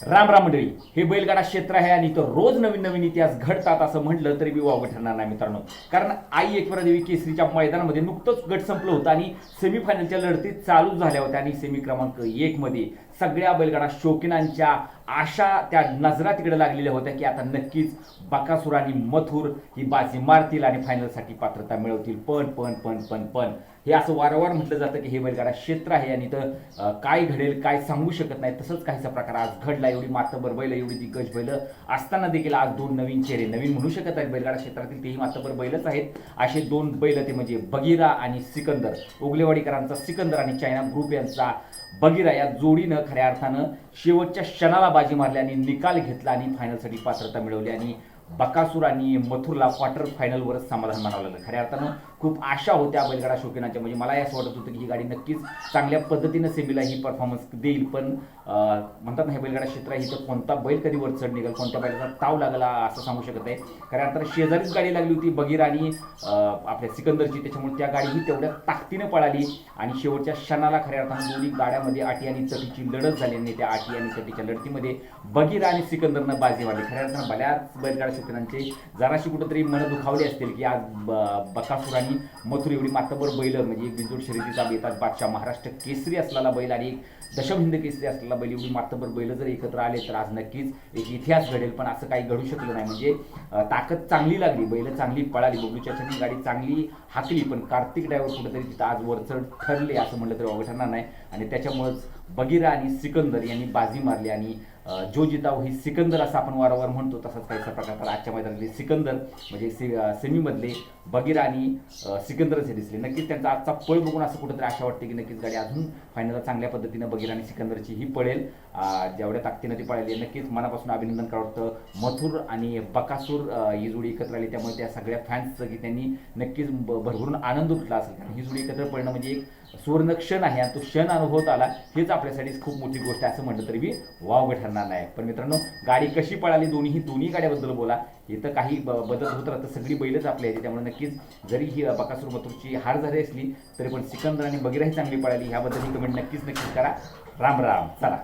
राम राम मंडळी हे बैलगाडा क्षेत्र आहे आणि इथं रोज नवीन नवीन इतिहास घडतात असं म्हटलं तरी मी वावगं ठरणार नाही मित्रांनो. कारण आई एकवरा देवी केसरीच्या मैदानामध्ये नुकतंच गट संपलं होतं आणि सेमीफायनलच्या लढती चालू झाल्या होत्या आणि सेमी क्रमांक एकमध्ये सगळ्या बैलगाडा शौकीनांच्या आशा त्या नजरा तिकडे लागलेल्या होत्या की आता नक्कीच बकासूर आणि मथुर ही बाजी मारतील आणि फायनलसाठी पात्रता मिळवतील. पण पण पण पण पण. हे असं वारंवार म्हटलं जातं की हे बैलगाडा क्षेत्र आहे आणि इथं काय घडेल काय सांगू शकत नाही तसंच काहीसा प्रकार आज घडला एवढी मातबर बैल एवढी दिग्गज बैल असताना देखील आज दोन नवीन चेहरे नवीन म्हणू शकत आहेत बैलगाडा क्षेत्रातील तेही मातबर बैलच आहेत. असे दोन बैल ते म्हणजे बगीरा आणि सिकंदर. उगलेवाडीकरांचा सिकंदर आणि चायना ग्रुप यांचा बगीरा या जोडीनं खऱ्या अर्थानं शेवटच्या क्षणाला बाजी मारली आणि निकाल घेतला आणि फायनलसाठी पात्रता मिळवली. आणि बकासूर आणि मथुरला क्वार्टर फायनलवरच समाधान मानावं लागलं खऱ्या अर्थानं खूप आशा होत्या बैलगाडा शौकीनांच्या. म्हणजे मला असं वाटत होतं की ही गाडी नक्कीच चांगल्या पद्धतीनं सेमीला ही परफॉर्मन्स देईल. पण म्हणतात ना हे बैलगाडा क्षेत्र आहे. तर कोणता बैल कधी वर चढ निघेल कोणत्या बैलाचा ताव लागला असं सांगू शकत आहे खऱ्या अर्थानं शेजारीच गाडी लागली होती बगीर आणि आपल्या सिकंदरची त्याच्यामुळे त्या गाडीही तेवढ्या ताकदीनं पळाली. आणि शेवटच्या क्षणाला खऱ्या अर्थानं दोन्ही गाड्यामध्ये आटी आणि चटीची लढत झाली आणि त्या आटी आणि चटीच्या लढतीमध्ये बगीरा आणि सिकंदरनं बाजी मारली. खऱ्या अर्थानं बऱ्याच बैलगाडा क्षेत्रांचे जराशी कुठंतरी मन दुखावली असतील की आज बकासुरांनी मथुर एवढी मातबर बैल म्हणजे एक बिंजोड शर्यतीचा बेताज बादशाह महाराष्ट्र केसरी असलेला बैल आणि एक दशमहिंद केसरी असलेला बैल एवढी मातबर बैल जर एकत्र आले तर आज नक्कीच एक इतिहास घडेल. पण असं काही घडू शकलं नाही. म्हणजे ताकद चांगली लागली बैल चांगली पळाली बबलूच्या गाडी चांगली हाकली पण कार्तिक ड्रायव्हर कुठंतरी तिथं आज वरचढ ठरले असं म्हटलं तरी ठरणार नाही. आणि त्याच्यामुळंच बगीरा आणि सिकंदर यांनी बाजी मारली आणि जो जिताव ही सिकंदर असं आपण वारंवार म्हणतो तसाच काहीसा प्रकार. तर आजच्या मैदानातले सिकंदर म्हणजे से सेमीमधले बगीर आणि सिकंदरच हे दिसले. नक्कीच त्यांचा आजचा पळ बघून असं कुठेतरी आशा वाटते की नक्कीच गाडी अजून फायनलला चांगल्या पद्धतीनं बगीर आणि सिकंदरची ही पळेल. जेवढ्या ताकदीनं ती पळाली नक्कीच मनापासून अभिनंदन करावं वाटतं. मथुर आणि बकासूर ही जोडी एकत्र आली. त्यामुळे त्या सगळ्या फॅन्सचं की त्यांनी नक्कीच भरभरून आनंद उठला असेल. कारण ही जोडी एकत्र पळणं म्हणजे एक सुवर्ण क्षण आहे आणि तो क्षण अनुभवत आला. हेच आपल्यासाठी खूप मोठी गोष्ट आहे असं म्हटलं तरी बी वावगं ठरणार. नाही. पण मित्रांनो गाडी कशी पळाली दोन्ही ही दोन्ही गाड्याबद्दल बोला. इथं काही ब- बदल होत राहतं सगळी बैलच आपली आहे त्यामुळे नक्कीच जरी ही बकासूर मथुरची हार झाली असली तरी पण सिकंदर आणि बगीराही चांगली पळाली. ह्याबद्दल ही कमेंट नक्कीच नक्कीच करा. राम राम. चला.